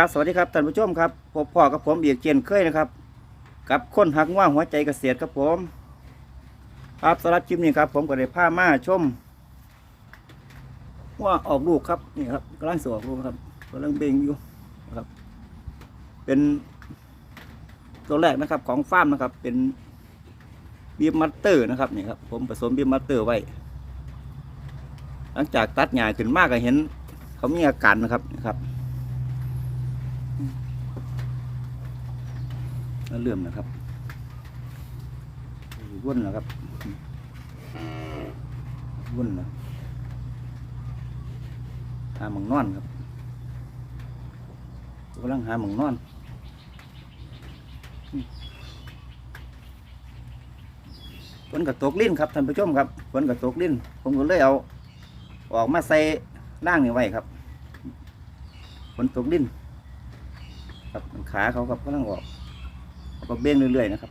ครับสวัสดีครับท่านผู้ชมครับพบพ่อกับผมอีกเช่นเคยนะครับกับคนหักว่าหัวใจเกษตรครับผมครับสำหรับคลิปนี้ครับผมก็ได้พามาชมว่าออกลูกครับนี่ครับกำลังสออกลูกครับกำลังเบ่งอยู่นะครับ เป็นตัวแรกนะครับของฟาร์มนะครับ เป็นบีมมัตเตอร์นะครับนี่ครับผมผสมบีมมัตเตอร์ไว้ หลังจากตัดหญ้าขึ้นมากก็เห็น เขามีอาการนะครับนะครับ แล้วเลื่อมนะครับวุ่นนะครับวุ่นนะหาหมองนอนครับกำลังหาหมองนอนฝนกับตกลิ้นครับท่านผู้ชมครับฝนกับตกลิ้น ผมก็เลยเอา ออกมาใส่ล่างนี่ไว้ครับฝนตกลิ้นครับขาเขาครับกำลังออก แล้วก็เบ้งเรื่อยๆนะครับ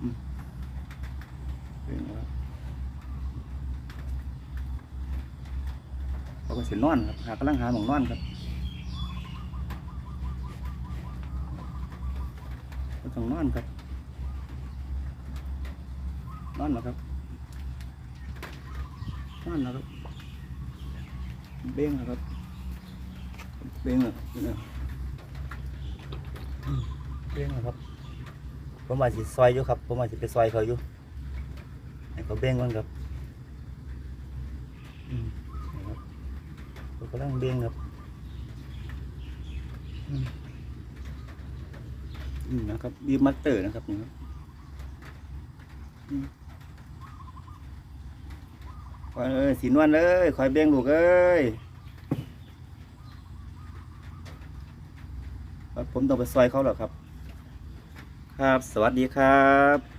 อืมเบ้งนะครับเขาก็เสินอนครับหากำลังหาหมองนอนครับก็ต้องนอนครับ นอนนะครับนอนนะครับ เบ้งนะครับ เบ้งอะเนี่ย เบ้งนะครับผมว่าสิซอยอยู่ครับผมว่าสิไปซอยเขาอยู่ให้เขาเบ้งก่อนครับอืมนะครับเขากำลังเบ้งครับอืมอืมนะครับบีมัตเตอร์นะครับนี่ครับอืมคอยเอ้ยสีนวลเลยคอยเบ้งลูกเอ้ยครับผมต้องไปซอยเขาหรอครับ ครับ สวัสดีครับ